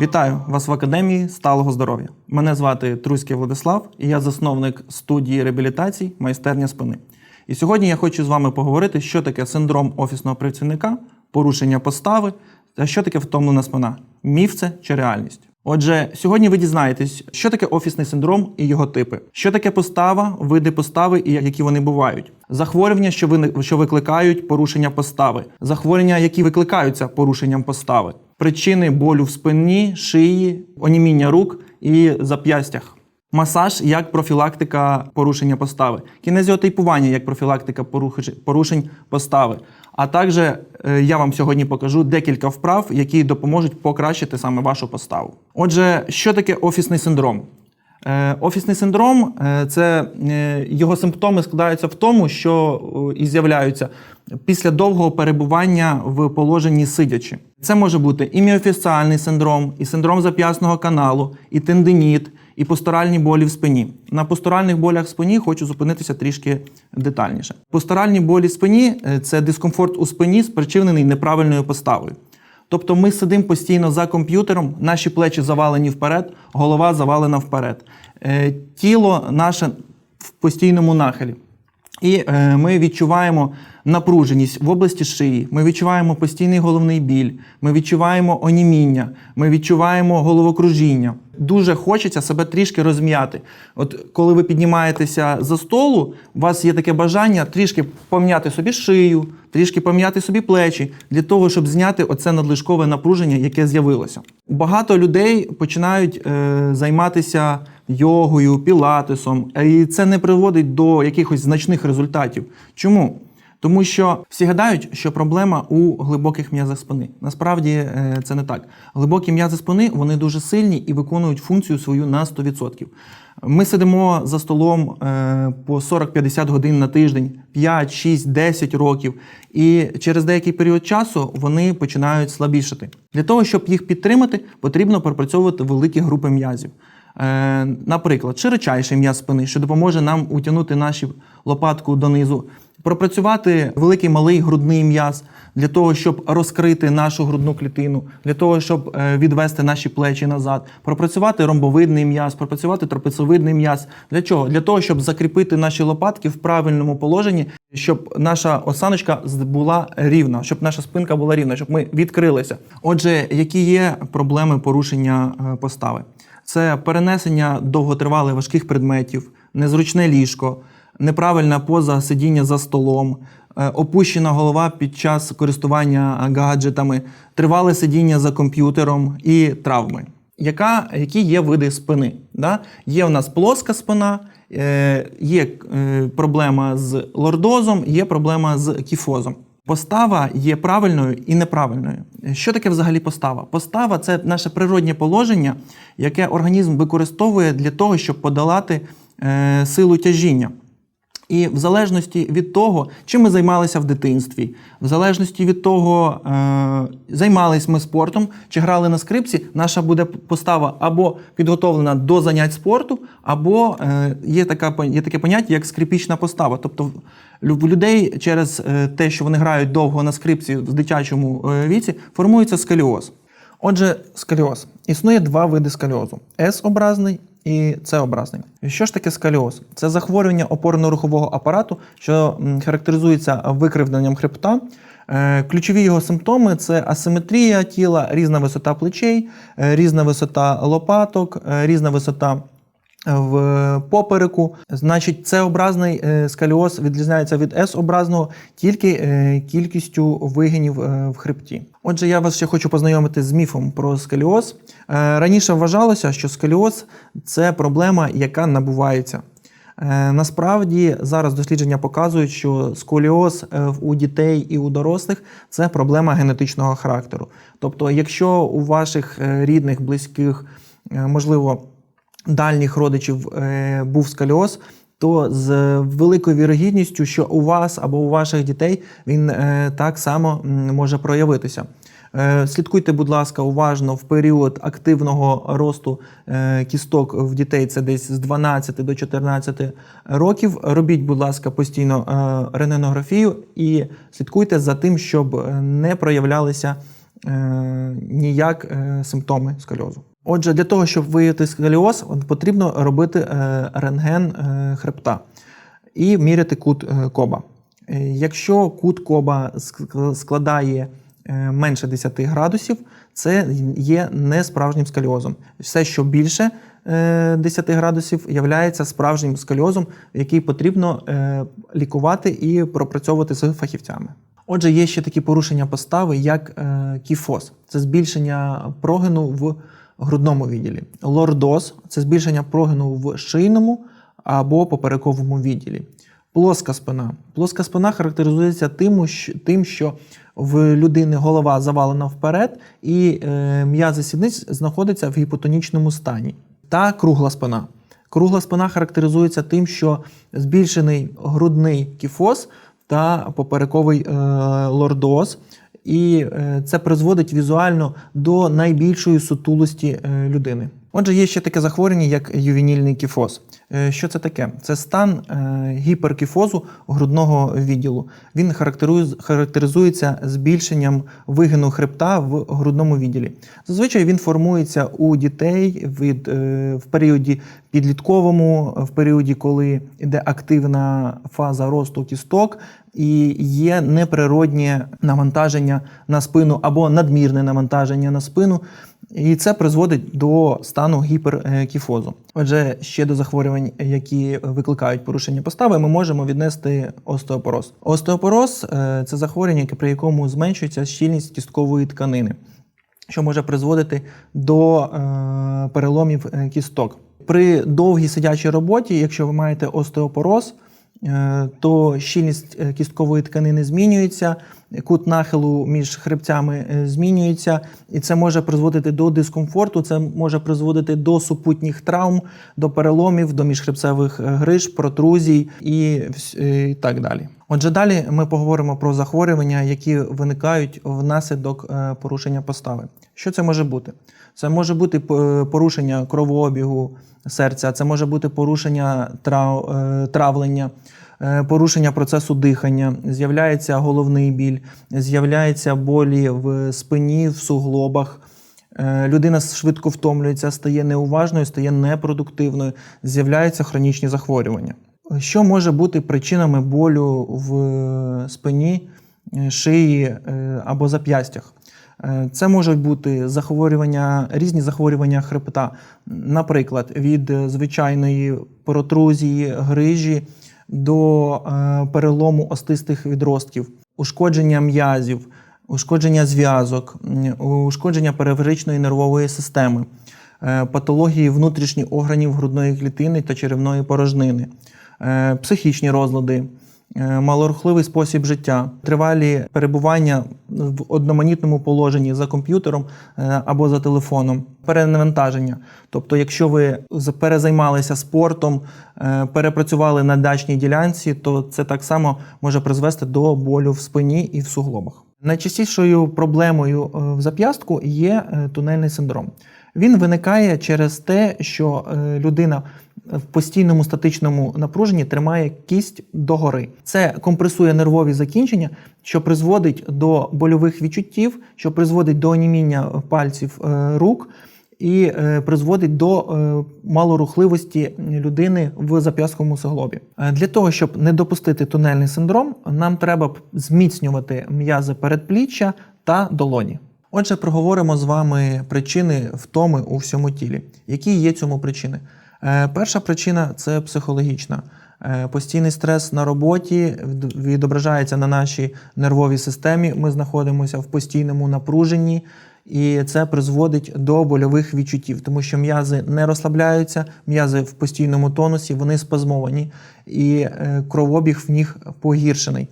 Вітаю вас в академії сталого здоров'я. Мене звати Труський Владислав, і я засновник студії реабілітацій майстерня спини. І сьогодні я хочу з вами поговорити, що таке синдром офісного працівника, порушення постави та що таке втомлена спина. Міф це чи реальність. Отже, сьогодні ви дізнаєтесь, що таке офісний синдром і його типи, що таке постава, види постави і які вони бувають, захворювання, що що викликають порушення постави, захворювання, які викликаються порушенням постави, причини болю в спині, шиї, оніміння рук і зап'ястях. Масаж як профілактика порушення постави, кінезіотейпування як профілактика порушень постави. А також е, я вам сьогодні покажу декілька вправ, які допоможуть покращити саме вашу поставу. Отже, що таке офісний синдром? Е, Офісний синдром е, це його симптоми складаються в тому, що і з'являються після довгого перебування в положенні сидячи. Це може бути і міофісціальний синдром, і синдром зап'ясного каналу, і тендиніт, і посторальні болі в спині. На посторальних болях в спині хочу зупинитися трішки детальніше. Посторальні болі в спині е, це дискомфорт у спині, спричинений неправильною поставою. Тобто ми сидимо постійно за комп'ютером, наші плечі завалені вперед, голова завалена вперед. Е, тіло наше в постійному нахилі. І е, ми відчуваємо напруженість в області шиї, ми відчуваємо постійний головний біль, ми відчуваємо оніміння, ми відчуваємо головокружіння. Дуже хочеться себе трішки розм'яти. От коли ви піднімаєтеся за столу, у вас є таке бажання трішки пом'яти собі шию, трішки пом'яти собі плечі для того, щоб зняти оце надлишкове напруження, яке з'явилося. Багато людей починають е, займатися йогою, пілатесом, і це не приводить до якихось значних результатів. Чому? Тому що всі гадають, що проблема у глибоких м'язах спини. Насправді е, це не так. Глибокі м'язи спини вони дуже сильні і виконують функцію свою на 100%. Ми сидимо за столом е, по 40-50 годин на тиждень, 5, 6, 10 років, і через деякий період часу вони починають слабішати. Для того, щоб їх підтримати, потрібно пропрацьовувати великі групи м'язів. Е, Наприклад, широчайший м'яз спини, що допоможе нам утягнути нашу лопатку донизу, пропрацювати великий малий грудний м'яз для того, щоб розкрити нашу грудну клітину, для того, щоб е, відвести наші плечі назад, пропрацювати ромбовидний м'яз, пропрацювати трапецовидний м'яз. Для чого? Для того, щоб закріпити наші лопатки в правильному положенні, щоб наша осаночка була рівна, щоб наша спинка була рівна, щоб ми відкрилися. Отже, які є проблеми порушення е, постави? Це перенесення довготривалих важких предметів, незручне ліжко, неправильна поза сидіння за столом, е, опущена голова під час користування гаджетами, тривале сидіння за комп'ютером і травми. Яка, які є види спини? Да? Є у нас плоска спина, е, є е, проблема з лордозом, є проблема з кіфозом. Постава є правильною і неправильною. Що таке взагалі постава? Постава це наше природнє положення, яке організм використовує для того, щоб подолати е, силу тяжіння. І в залежності від того, чим ми займалися в дитинстві, в залежності від того, е, займалися ми спортом чи грали на скрипці, наша буде постава або підготовлена до занять спорту, або е, є, така, є таке поняття, як скрипічна постава. Тобто людей через е, те, що вони грають довго на скрипці в дитячому е, віці, формується сколіоз. Отже, сколіоз. Існує два види сколіозу: С-образний і С-образний. Що ж таке сколіоз? Це захворювання опорно-рухового апарату, що характеризується викривленням хребта. Е, Ключові його симптоми це асиметрія тіла, різна висота плечей, різна висота лопаток, різна висота в попереку. Значить, С-образний е, сколіоз відрізняється від С-образного тільки е, кількістю вигинів е, в хребті. Отже, я вас ще хочу познайомити з міфом про сколіоз. Е, Раніше вважалося, що сколіоз це проблема, яка набувається. Насправді зараз дослідження показують, що сколіоз у дітей і у дорослих це проблема генетичного характеру. Тобто, якщо у ваших рідних, близьких, можливо, дальніх родичів е, був сколіоз, то з великою вірогідністю, що у вас або у ваших дітей він е, так само може проявитися. Е, Слідкуйте, будь ласка, уважно в період активного росту кісток в дітей, це десь з 12 до 14 років. Робіть, будь ласка, постійно рентгенографію і слідкуйте за тим, щоб не проявлялися ніяк симптоми сколіозу. Отже, для того, щоб виявити сколіоз, потрібно робити е, рентген е, хребта і міряти кут е, коба. Якщо кут коба складає менше 10 градусів, це є не справжнім сколіозом. Все, що більше е, 10 градусів, є справжнім сколіозом, який потрібно лікувати і пропрацьовувати з фахівцями. Отже, є ще такі порушення постави, як кіфоз. Це збільшення прогину в грудному відділі. Лордоз це збільшення прогину в шийному або поперековому відділі. Плоска спина. Плоска спина характеризується тим, що- в людини голова завалена вперед, і е, м'язи сідниць знаходяться в гіпотонічному стані. Та кругла спина. Кругла спина характеризується тим, що збільшений грудний кіфоз та поперековий е, лордоз. І е, це призводить візуально до найбільшої сутулості е, людини. Отже, є ще таке захворювання, як ювенільний кіфоз. Е, Що це таке? Це стан е, гіперкіфозу грудного відділу. Він характеризується збільшенням вигину хребта в грудному відділі. Зазвичай він формується у дітей від, е, в періоді підлітковому, в періоді, коли йде активна фаза росту кісток, і є неприроднє навантаження на спину або надмірне навантаження на спину. І це призводить до стану гіперкіфозу. Отже, ще до захворювань, які викликають порушення постави, ми можемо віднести остеопороз. Остеопороз е, це захворювання, при якому зменшується щільність кісткової тканини, що може призводити до е, переломів е, кісток. При довгій сидячій роботі, якщо ви маєте остеопороз, то щільність е, кісткової тканини змінюється, кут нахилу між хребцями е, змінюється, і це може призводити до дискомфорту, це може призводити до супутніх травм, до переломів, до міжхребцевих е, гриж, протрузій і, е, так далі. Отже, далі ми поговоримо про захворювання, які виникають внаслідок е, порушення постави. Що це може бути? Це може бути е, порушення кровообігу серця, це може бути порушення трав, е, травлення, е, порушення процесу дихання, з'являється головний біль, з'являється болі в спині, в суглобах. Е, Людина швидко втомлюється, стає неуважною, стає непродуктивною, з'являються хронічні захворювання. Що може бути причинами болю в спині, шиї або зап'ястях? Е, Це можуть бути захворювання, різні захворювання хребта, наприклад, від е, звичайної протрузії, грижі до е, перелому остистих відростків, ушкодження м'язів, ушкодження зв'язок, ушкодження периферичної нервової системи, патології внутрішніх органів грудної клітини та черевної порожнини, психічні розлади, малорухливий спосіб життя, тривалі перебування в одноманітному положенні за комп'ютером е, або за телефоном, перенавантаження. Тобто, якщо ви перезаймалися спортом, е, перепрацювали на дачній ділянці, то це так само може призвести до болю в спині і в суглобах. Найчастішою проблемою е, в зап'ястку є е, тунельний синдром. Він виникає через те, що е, людина в постійному статичному напруженні тримає кість догори. Це компресує нервові закінчення, що призводить до больових відчуттів, що призводить до оніміння пальців е, рук і е, призводить до е, малорухливості людини в зап'ястковому суглобі. Для того, щоб не допустити тунельний синдром, нам треба зміцнювати м'язи передпліччя та долоні. Отже, проговоримо з вами причини втоми у всьому тілі. Які є цьому причини? Е, Перша причина це психологічна. Е, Постійний стрес на роботі від- відображається на нашій нервовій системі. Ми знаходимося в постійному напруженні, і це призводить до больових відчуттів, тому що м'язи не розслабляються, м'язи в постійному тонусі, вони спазмовані, і е, кровообіг в них погіршений.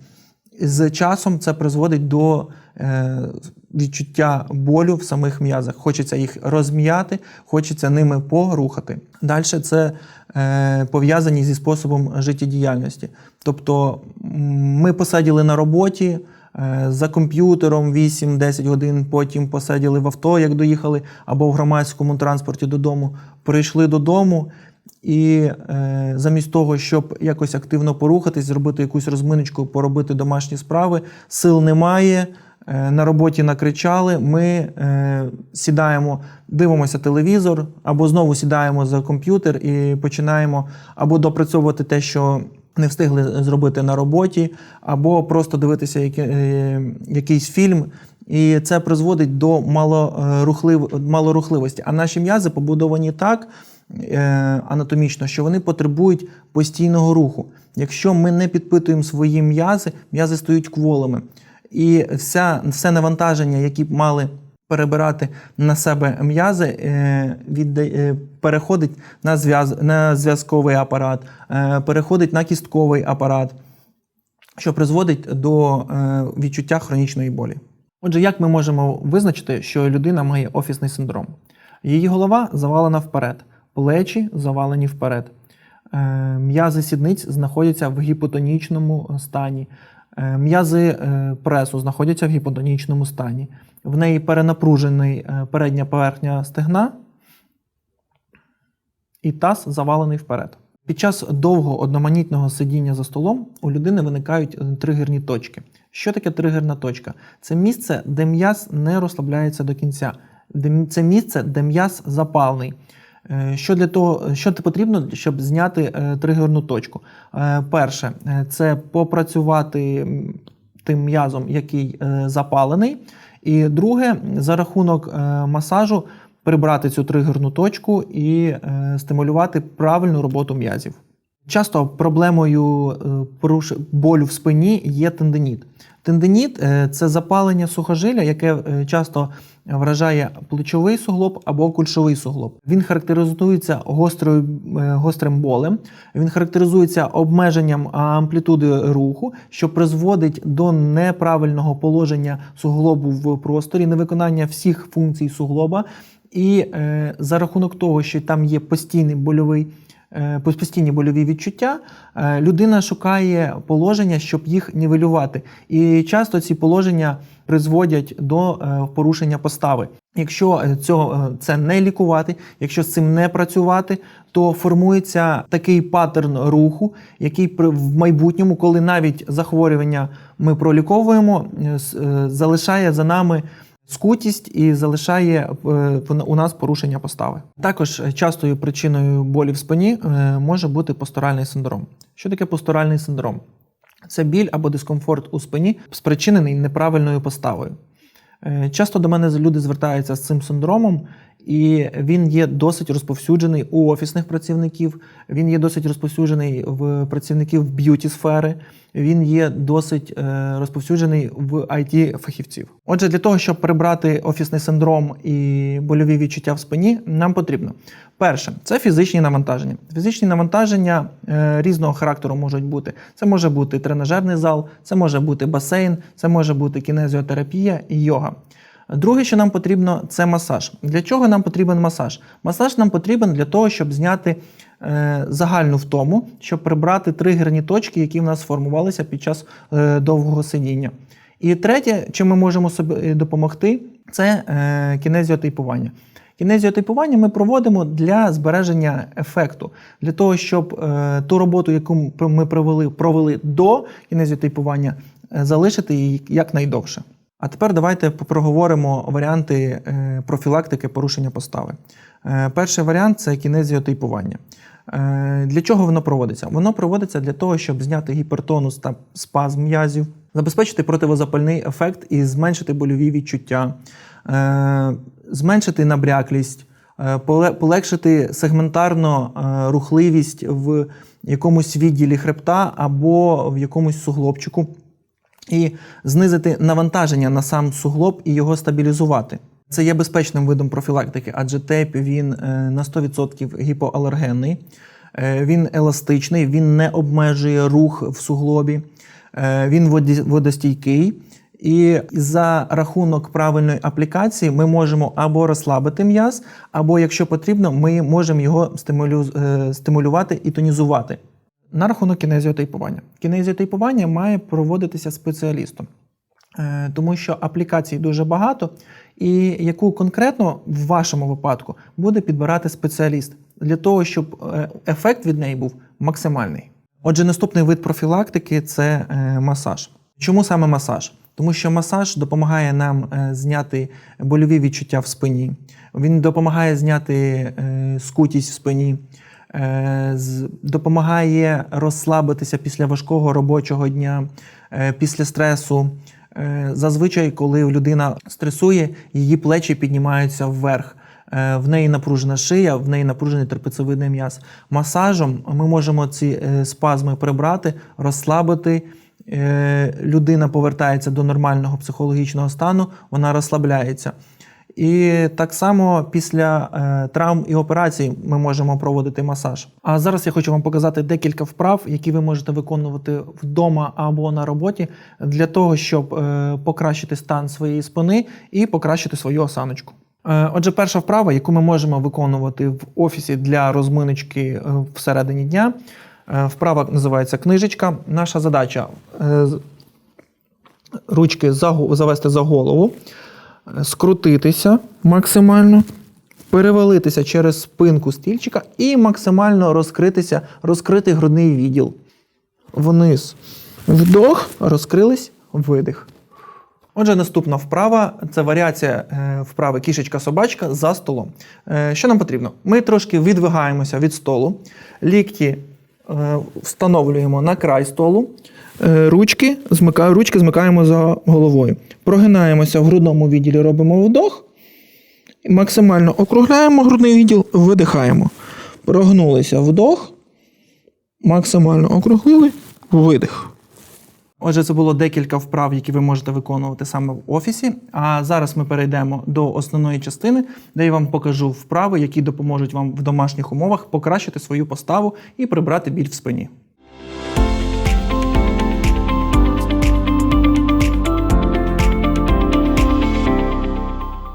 З часом це призводить до е, відчуття болю в самих м'язах. Хочеться їх розм'яти, хочеться ними порухати. Далі це е, пов'язані зі способом життєдіяльності. Тобто ми посиділи на роботі. е, За комп'ютером 8-10 годин, потім посиділи в авто, як доїхали, або в громадському транспорті додому. Прийшли додому, і е, замість того, щоб якось активно порухатись, зробити якусь розминочку, поробити домашні справи, сил немає, е, на роботі накричали, ми е, сідаємо, дивимося телевізор, або знову сідаємо за комп'ютер і починаємо або допрацьовувати те, що не встигли зробити на роботі, або просто дивитися яке- е, якийсь фільм. І це призводить до малорухлив, малорухливості. А наші м'язи побудовані так е, анатомічно, що вони потребують постійного руху. Якщо ми не підпитуємо свої м'язи, м'язи стають кволими. І вся, все навантаження, які мали перебирати на себе м'язи, е, е, переходить на, зв'яз, на зв'язковий апарат, е, переходить на кістковий апарат, що призводить до е, відчуття хронічної болі. Отже, як ми можемо визначити, що людина має офісний синдром? Її голова завалена вперед, плечі завалені вперед. Е, М'язи сідниць знаходяться в гіпотонічному стані. Е, М'язи е, пресу знаходяться в гіпотонічному стані. В неї перенапружений е, передня поверхня стегна і таз завалений вперед. Під час довгого одноманітного сидіння за столом у людини виникають е, тригерні точки. Що таке тригерна точка? Це місце, де м'яз не розслабляється до кінця. Це місце, де м'яз запалений. Е, Що для того, що потрібно, щоб зняти е, тригерну точку? Е, Перше, це попрацювати тим м'язом, який запалений. І друге, за рахунок масажу прибрати цю тригерну точку і стимулювати правильну роботу м'язів. Часто проблемою е, болю в спині є тендиніт. Тендиніт е, це запалення сухожилля, яке е, часто вражає плечовий суглоб або кульшовий суглоб. Він характеризується гострою, гострим болем, він характеризується обмеженням амплітуди руху, що призводить до неправильного положення суглобу в просторі, невиконання всіх функцій суглоба. І за рахунок того, що там є постійний больовий постійні больові відчуття, е, людина шукає положення, щоб їх нівелювати. І часто ці положення призводять до е, порушення постави. Якщо е, цього е, це не лікувати, якщо з цим не працювати, то формується такий паттерн руху, який в майбутньому, коли навіть захворювання ми проліковуємо, е, е, залишає за нами скутість і залишає е, у нас порушення постави. Також е, частою причиною болі в спині е, може бути постуральний синдром. Що таке постуральний синдром? Це біль або дискомфорт у спині, спричинений неправильною поставою. Часто до мене люди звертаються з цим синдромом, і він є досить розповсюджений у офісних працівників, він є досить розповсюджений в працівників б'юті сфери, він є досить е, розповсюджений в it фахівців. Отже, для того, щоб прибрати офісний синдром і больові відчуття в спині, нам потрібно перше це фізичні навантаження. Фізичні навантаження е, різного характеру можуть бути. Це може бути тренажерний зал, це може бути басейн, це може бути кінезіотерапія і йога. Друге, що нам потрібно, це масаж. Для чого нам потрібен масаж? Масаж нам потрібен для того, щоб зняти е, загальну втому, щоб прибрати тригерні точки, які в нас сформувалися під час е, довгого сидіння. І третє, чим ми можемо собі допомогти, це е, кінезіотипування. Кінезіотипування ми проводимо для збереження ефекту, для того, щоб е, ту роботу, яку ми провели, провели до кінезіотипування, е, залишити її якнайдовше. А тепер давайте проговоримо варіанти е, профілактики порушення постави. Е, Перший варіант це кінезіотипування. Е, Для чого воно проводиться? Воно проводиться для того, щоб зняти гіпертонус та спазм м'язів, забезпечити противозапальний ефект і зменшити больові відчуття, зменшити набряклість, полегшити сегментарно рухливість в якомусь відділі хребта або в якомусь суглобчику і знизити навантаження на сам суглоб і його стабілізувати. Це є безпечним видом профілактики, адже тейп він е, на 100% гіпоалергенний, е, він еластичний, він не обмежує рух в суглобі, е, він водостійкий. І за рахунок правильної аплікації ми можемо або розслабити м'яз, або, якщо потрібно, ми можемо його стимулю- стимулювати і тонізувати. На рахунок кінезіотейпування. Кінезіотейпування має проводитися спеціалістом, Е, тому що аплікацій дуже багато, і яку конкретно в вашому випадку буде підбирати спеціаліст для того, щоб е, ефект від неї був максимальний. Отже, наступний вид профілактики це е, масаж. Чому саме масаж? Тому що масаж допомагає нам зняти больові відчуття в спині. Він допомагає зняти скутість в спині, допомагає розслабитися після важкого робочого дня, е, після стресу. Е, Зазвичай, коли людина стресує, її плечі піднімаються вверх. Е, В неї напружена шия, в неї напружений трапецевидний м'яз. Масажем ми можемо ці е, спазми прибрати, розслабити. Е, Людина повертається до нормального психологічного стану, вона розслабляється. І так само після е, травм і операцій ми можемо проводити масаж. А зараз я хочу вам показати декілька вправ, які ви можете виконувати вдома або на роботі для того, щоб е, покращити стан своєї спини і покращити свою осаночку. Е, Отже, перша вправа, яку ми можемо виконувати в офісі для розминочки всередині дня. Вправа називається книжечка. Наша задача ручки за завести за голову, скрутитися максимально, перевалитися через спинку стільчика і максимально розкритися, розкрити грудний відділ. Вниз. Вдох, розкрились, видих. Отже, наступна вправа це варіація е, вправи кішечка-собачка за столом. Е, Що нам потрібно? Ми трошки відвигаємося від столу, лікті встановлюємо на край столу, е, ручки, змикаю, ручки змикаємо за головою. Прогинаємося в грудному відділі, робимо вдох, максимально округляємо грудний відділ, видихаємо. Прогнулися вдох, максимально округлили, видих. Отже, це було декілька вправ, які ви можете виконувати саме в офісі. А зараз ми перейдемо до основної частини, де я вам покажу вправи, які допоможуть вам в домашніх умовах покращити свою поставу і прибрати біль в спині.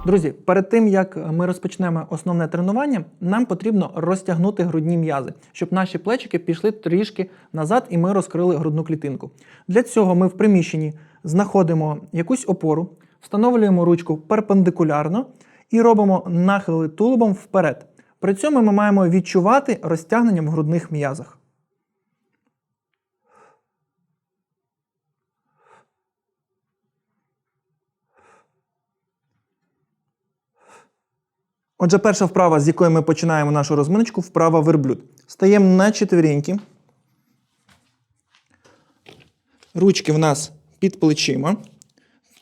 Друзі, перед тим як ми розпочнемо основне тренування, нам потрібно розтягнути грудні м'язи, щоб наші плечики пішли трішки назад і ми розкрили грудну клітинку. Для цього ми в приміщенні знаходимо якусь опору, встановлюємо ручку перпендикулярно і робимо нахили тулубом вперед. При цьому ми маємо відчувати розтягнення в грудних м'язах. Отже, перша вправа, з якої ми починаємо нашу розминочку, вправа верблюд. Стаємо на четвереньки. Ручки в нас під плечима.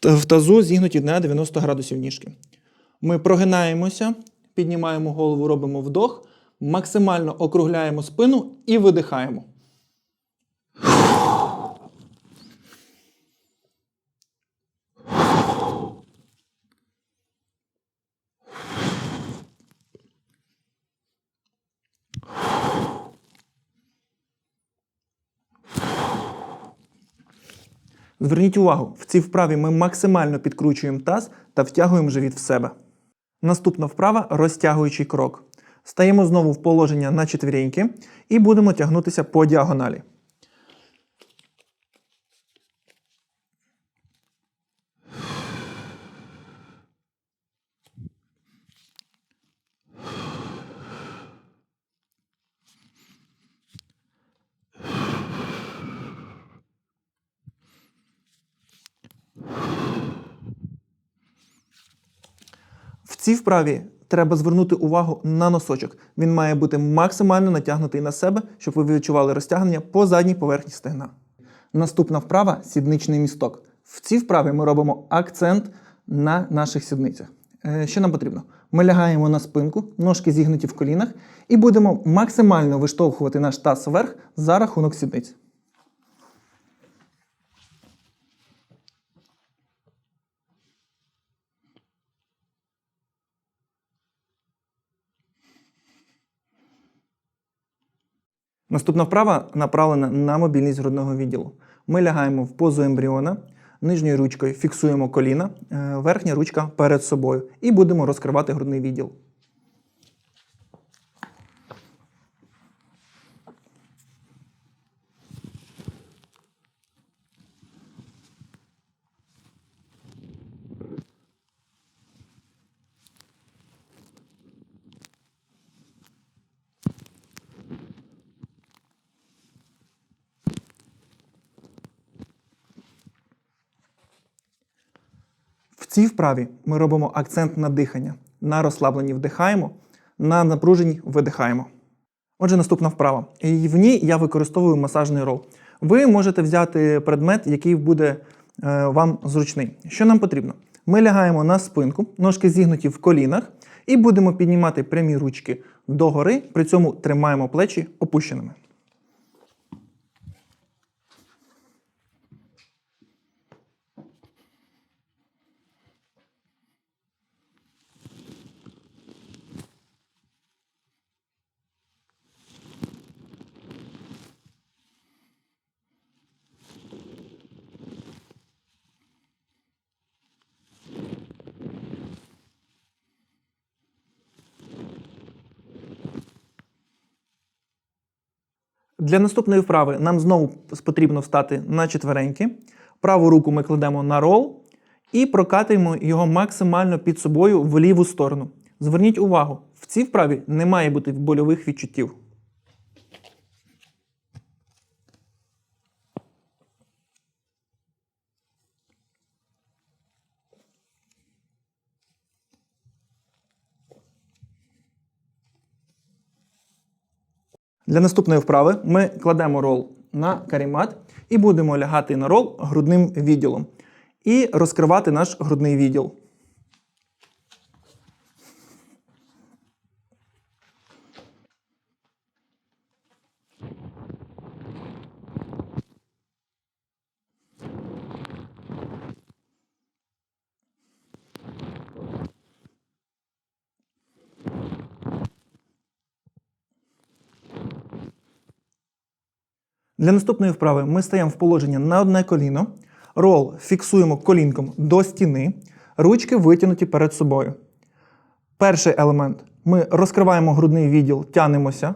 В тазу зігнуті на 90 градусів ніжки. Ми прогинаємося, піднімаємо голову, робимо вдох, максимально округляємо спину і видихаємо. Зверніть увагу, в цій вправі ми максимально підкручуємо таз та втягуємо живіт в себе. Наступна вправа розтягуючий крок. Стаємо знову в положення на четвіреньки і будемо тягнутися по діагоналі. Цій вправі треба звернути увагу на носочок. Він має бути максимально натягнутий на себе, щоб ви відчували розтягнення по задній поверхні стегна. Наступна вправа сідничний місток. В цій вправі ми робимо акцент на наших сідницях. Е, Що нам потрібно? Ми лягаємо на спинку, ножки зігнуті в колінах, і будемо максимально виштовхувати наш таз вверх за рахунок сідниць. Наступна вправа направлена на мобільність грудного відділу. Ми лягаємо в позу ембріона, нижньою ручкою фіксуємо коліна, е, верхня ручка перед собою і будемо розкривати грудний відділ. Цій вправі ми робимо акцент на дихання. На розслабленні вдихаємо, на напруженні видихаємо. Отже, наступна вправа. І в ній я використовую масажний рол. Ви можете взяти предмет, який буде е, вам зручний. Що нам потрібно? Ми лягаємо на спинку, ножки зігнуті в колінах, і будемо піднімати прямі ручки догори, при цьому тримаємо плечі опущеними. Для наступної вправи нам знову потрібно встати на четвереньки. Праву руку ми кладемо на рол і прокатуємо його максимально під собою в ліву сторону. Зверніть увагу, в цій вправі не має бути больових відчуттів. Для наступної вправи ми кладемо рол на карімат і будемо лягати на рол грудним відділом і розкривати наш грудний відділ. Для наступної вправи ми стаємо в положення на одне коліно, рол фіксуємо колінком до стіни, ручки витягнуті перед собою. Перший елемент ми розкриваємо грудний відділ, тянемося.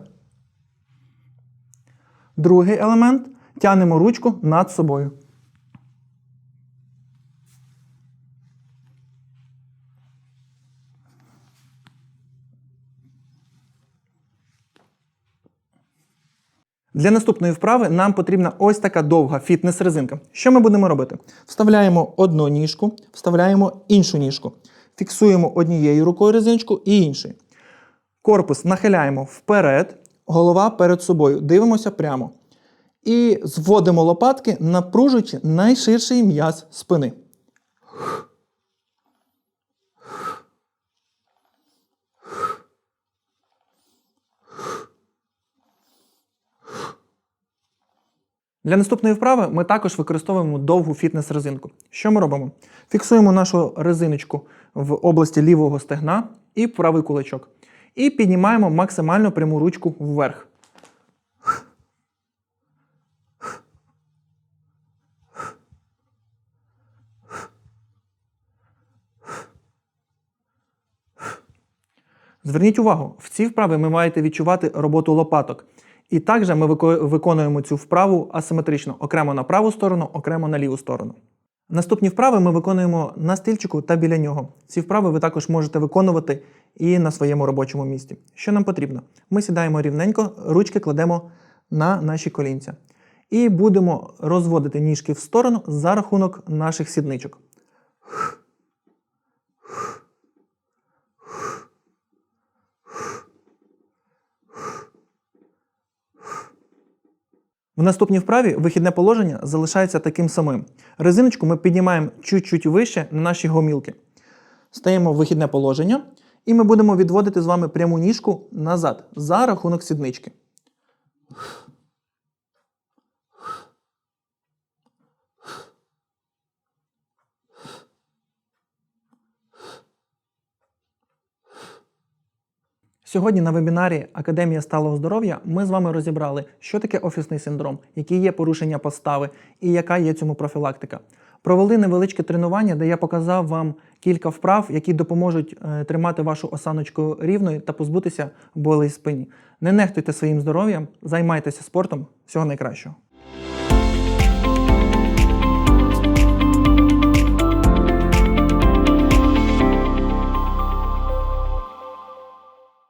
Другий елемент тянемо ручку над собою. Для наступної вправи нам потрібна ось така довга фітнес-резинка. Що ми будемо робити? Вставляємо одну ніжку, вставляємо іншу ніжку. Фіксуємо однією рукою резиночку і іншою. Корпус нахиляємо вперед, голова перед собою. Дивимося прямо. І зводимо лопатки, напружуючи найширший м'яз спини. Для наступної вправи ми також використовуємо довгу фітнес-резинку. Що ми робимо? Фіксуємо нашу резиночку в області лівого стегна і правий кулачок. І піднімаємо максимально пряму ручку вверх. Зверніть увагу, в цій вправі ви маєте відчувати роботу лопаток. І також ми виконуємо цю вправу асиметрично, окремо на праву сторону, окремо на ліву сторону. Наступні вправи ми виконуємо на стільчику та біля нього. Ці вправи ви також можете виконувати і на своєму робочому місці. Що нам потрібно? Ми сідаємо рівненько, ручки кладемо на наші колінця. І будемо розводити ніжки в сторону за рахунок наших сідничок. В наступній вправі вихідне положення залишається таким самим. Резиночку ми піднімаємо чуть-чуть вище на наші гомілки. Стаємо в вихідне положення, і ми будемо відводити з вами пряму ніжку назад за рахунок сіднички. Сьогодні на вебінарі Академія сталого здоров'я ми з вами розібрали, що таке офісний синдром, які є порушення постави і яка є цьому профілактика. Провели невеличке тренування, де я показав вам кілька вправ, які допоможуть е, тримати вашу осаночку рівною та позбутися болей спині. Не нехтуйте своїм здоров'ям, займайтеся спортом. Всього найкращого.